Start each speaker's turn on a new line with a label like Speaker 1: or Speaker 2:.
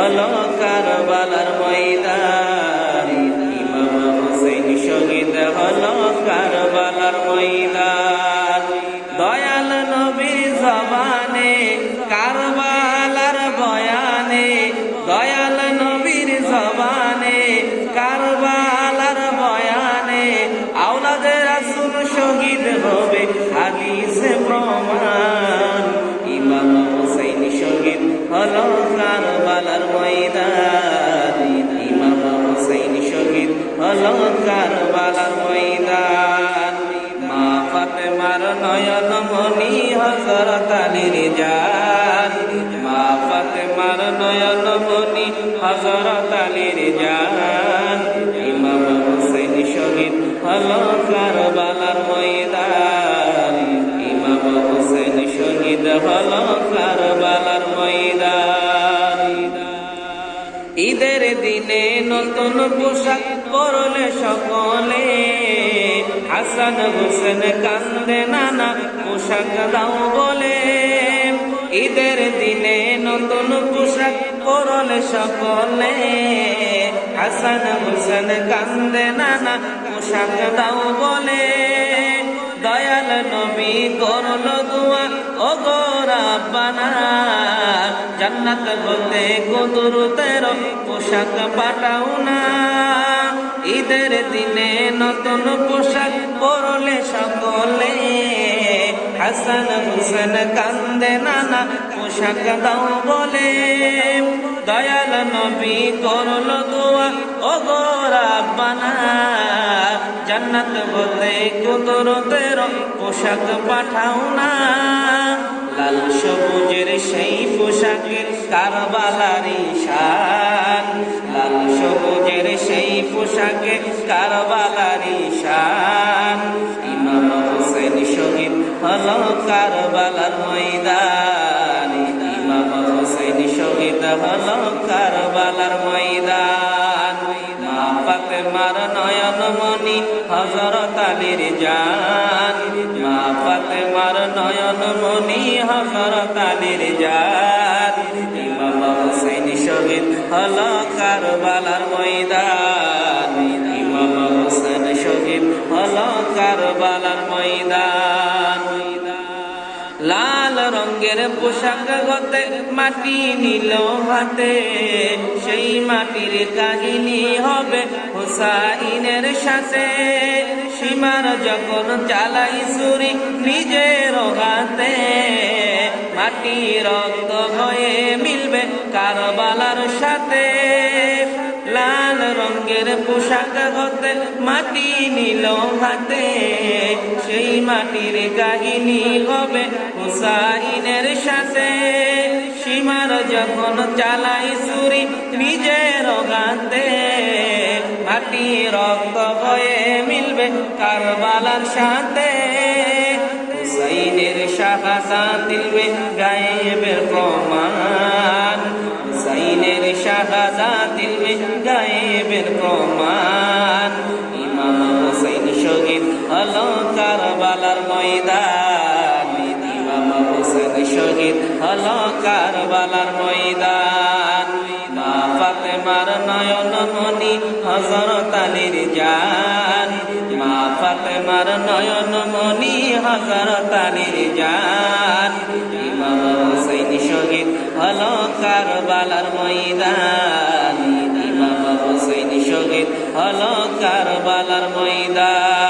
Speaker 1: হল কারবালার ময়দান। হলো কারবালার ময়দান। মা ফাতেমার নয়ন মনি হজরত আলীর জান। মা ফাতেমার নয়ন মনি হজরত আলীর জান। ইমাম হুসাইন শহীদ হলো কারবালার ময়দান। ইমাম হুসাইন শহীদ হলো কারবালার ঈদের দিনে নতুন পোশাক পরলে সকলে হাসান হোসেন কান্দে নানা পোশাক দাও বলে। ঈদের দিনে নতুন পোশাক পরলে সকলে হাসান হোসেন কান্দে নানা পোশাক দাও বলে। দয়াল নবী করল দোয়া ও গোরাবানা জান্নাত হতে কদুর তের পোশাক পাঠাও না। ঈদের দিনে নতুন পোশাক পরলে সকলে হাসান হুসেন কান্দে নানা পোশাক দাও বলে। দয়াল নবী করল দোয়া ও গোরাবানা জান্নাত হতে কদুর তের পোশাক পাঠাও না। লাল সবুজের সেই পোশাকের কারবালারি শান। লাল সবুজের সেই পোশাকে কারবালারি শান। ইমাম হোসেন শহীদ হল কারবালার ময়দান। ইমাম হোসেন শহীদ হল কারবালার ময়দান। ফাতেমার নয়ন মনি হজরত আলীর জান। মা ফাতেমার নয়ন মনি হজরত আলীর জান। ইমাম হোসেন শহীদ হল কারবালার ময়দান। রঙের পোশাক গতে মাটি নিল হাতে। সেই মাটির কাহিনী হবে হোসাইনের সাথে। সীমার যখন চালাই সুরি নিজের হাতে, মাটি রক্ত হয়ে মিলবে কারবালার সাথে। রঙের পোশাক হতে মাটি নিল হাতে। সেই মাটির কাহিনী হবে হুসাইনের সাথে। সীমার যখন চালাই সুরি নিজের গাতে মাটি রক্ত হয়ে মিলবে কারবালার সাথে। হুসাইনের শাহাদা দিলবে গায়েবের প্রমাণ। হুসাইনের শাহাদা দিলবে গায়েবের প্রমাণ। ইমাম হুসাইন শহীদ হল কারবালার ময়দান। ইমাম হুসাইন শহীদ হল কারবালার ময়দান। মা ফাতেমার নয়ন মনি হজরত আলীর জান। মা ফাতেমার নয়ন মনি হজরত আলীর জান। ইমাম হুসাইন শহীদ হল কারবালার ময়দান। শহীদ হলো কারবালার ময়দান।